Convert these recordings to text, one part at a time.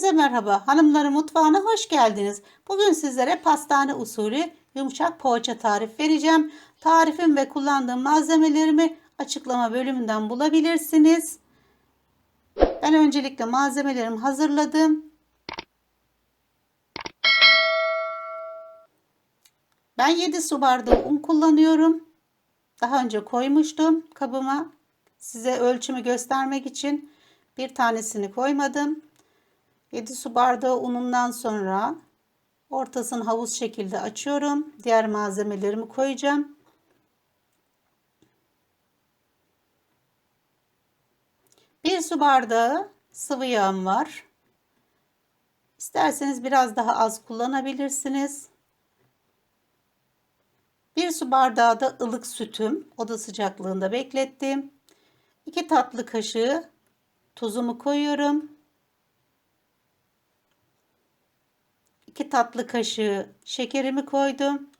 Herkese merhaba. Hanımların mutfağına hoş geldiniz. Bugün sizlere pastane usulü yumuşak poğaça tarif vereceğim. Tarifim ve kullandığım malzemelerimi açıklama bölümünden bulabilirsiniz. Ben öncelikle malzemelerimi hazırladım. Ben 7 su bardağı un kullanıyorum. Daha önce koymuştum kabıma. Size ölçümü göstermek için bir tanesini koymadım. 7 su bardağı unundan sonra ortasını havuz şekilde açıyorum. Diğer malzemelerimi koyacağım. Bir su bardağı sıvı yağım var. İsterseniz biraz daha az kullanabilirsiniz. Bir su bardağı da ılık sütüm. Oda sıcaklığında beklettim. 2 tatlı kaşığı tuzumu koyuyorum. 2 tatlı kaşığı şekerimi koydum.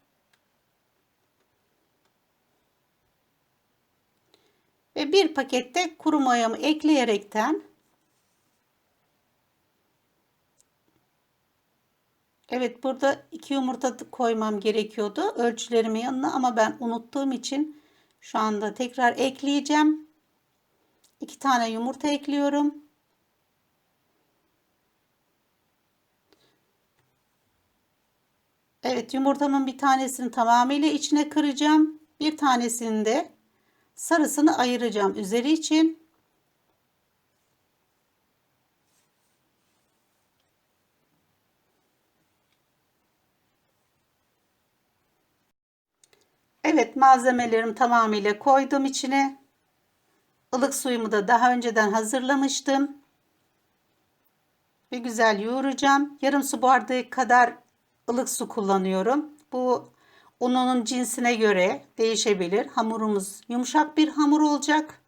Ve bir pakette kuru mayamı ekleyerekten Evet burada iki yumurta koymam gerekiyordu ölçülerimin yanına ama ben unuttuğum için şu anda tekrar ekleyeceğim. İki tane yumurta ekliyorum. Evet yumurtamın bir tanesini tamamıyla içine kıracağım. Bir tanesini de sarısını ayıracağım üzeri için. Evet malzemelerimi tamamıyla koydum içine. Ilık suyumu da daha önceden hazırlamıştım. Ve güzel yoğuracağım. Yarım su bardağı kadar ılık su kullanıyorum. Bu ununun cinsine göre değişebilir. Hamurumuz yumuşak bir hamur olacak.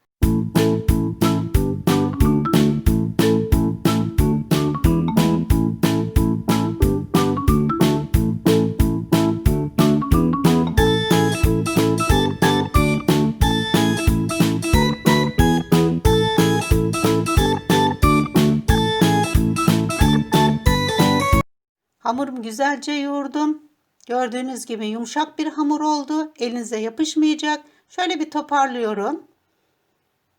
Hamurumu güzelce yoğurdum. Gördüğünüz gibi yumuşak bir hamur oldu. Elinize yapışmayacak. Şöyle bir toparlıyorum.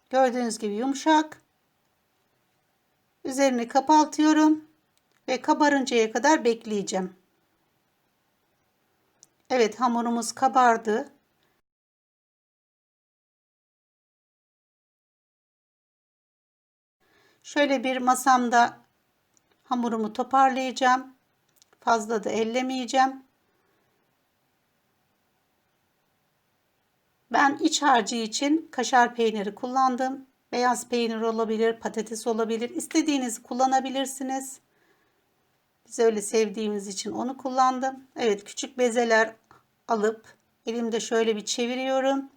Gördüğünüz gibi yumuşak. Üzerini kapatıyorum ve kabarıncaya kadar bekleyeceğim. Evet hamurumuz kabardı. Şöyle bir masamda hamurumu toparlayacağım. Fazla da ellemeyeceğim. Ben iç harcı için kaşar peyniri kullandım. Beyaz peynir olabilir, patates olabilir. İstediğinizi kullanabilirsiniz. Biz öyle sevdiğimiz için onu kullandım. Evet küçük bezeler alıp elimde şöyle bir çeviriyorum.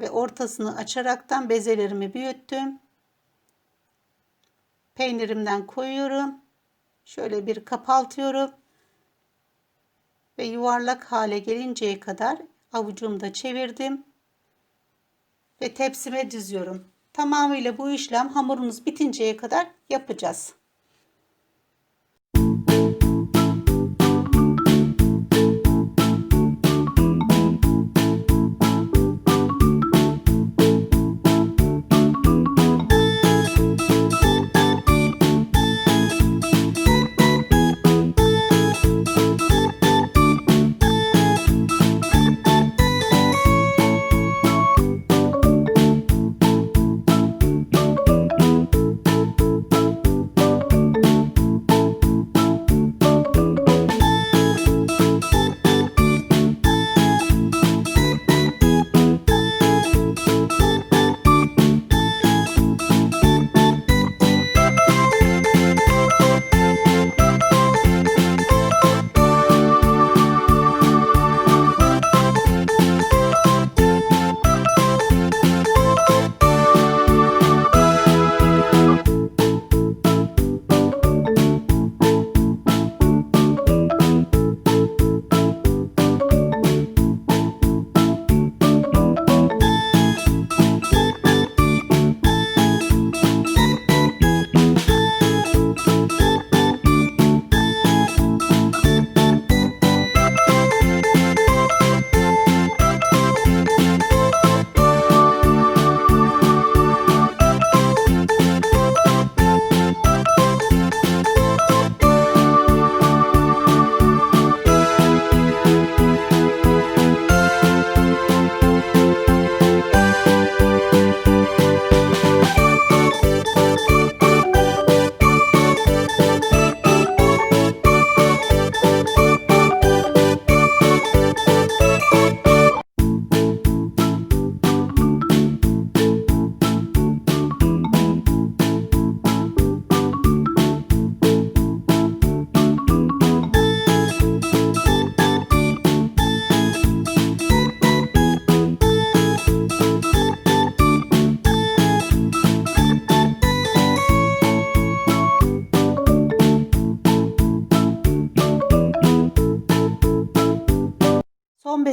Ve ortasını açaraktan bezelerimi büyüttüm. Peynirimden koyuyorum. Şöyle bir kapaltıyorum ve yuvarlak hale gelinceye kadar avucumda çevirdim ve tepsime diziyorum. Tamamıyla bu işlem hamurumuz bitinceye kadar yapacağız.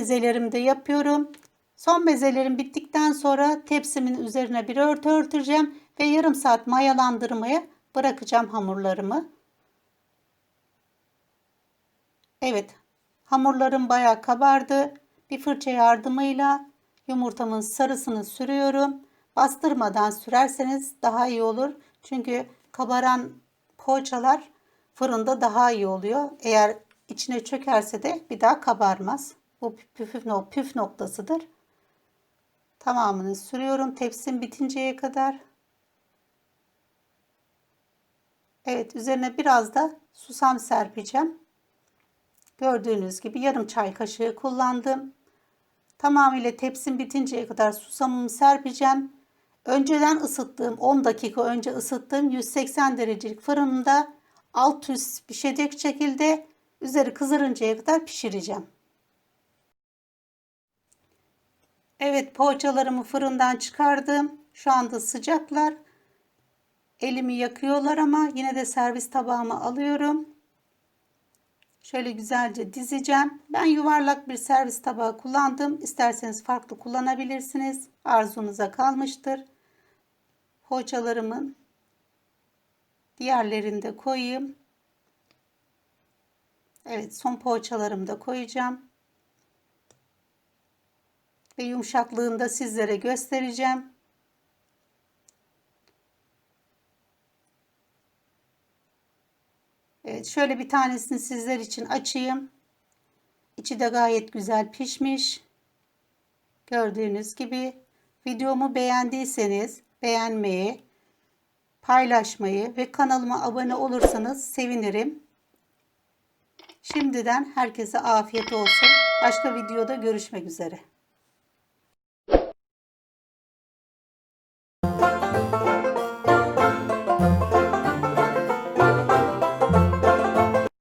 Mezelerimi de yapıyorum. Son mezelerim bittikten sonra tepsimin üzerine bir örtü örteceğim ve yarım saat mayalandırmaya bırakacağım hamurlarımı. Evet, hamurlarım bayağı kabardı. Bir fırça yardımıyla yumurtamın sarısını sürüyorum. Bastırmadan sürerseniz daha iyi olur. Çünkü kabaran poğaçalar fırında daha iyi oluyor. Eğer içine çökerse de bir daha kabarmaz. Bu püf, püf noktasıdır. Tamamını sürüyorum tepsim bitinceye kadar. Evet üzerine biraz da susam serpeceğim. Gördüğünüz gibi yarım çay kaşığı kullandım. Tamamıyla tepsim bitinceye kadar susamımı serpeceğim. Önceden ısıttığım 10 dakika önce ısıttığım 180 derecelik fırınımda alt üst pişecek şekilde üzeri kızarıncaya kadar pişireceğim. Evet poğaçalarımı fırından çıkardım. Şu anda sıcaklar. Elimi yakıyorlar ama yine de servis tabağıma alıyorum. Şöyle güzelce dizeceğim. Ben yuvarlak bir servis tabağı kullandım. İsterseniz farklı kullanabilirsiniz. Arzunuza kalmıştır. Poğaçalarımın diğerlerini de koyayım. Evet son poğaçalarımı da koyacağım. Ve yumuşaklığını da sizlere göstereceğim. Evet şöyle bir tanesini sizler için açayım. İçi de gayet güzel pişmiş. Gördüğünüz gibi videomu beğendiyseniz beğenmeyi, paylaşmayı ve kanalıma abone olursanız sevinirim. Şimdiden herkese afiyet olsun. Başka videoda görüşmek üzere.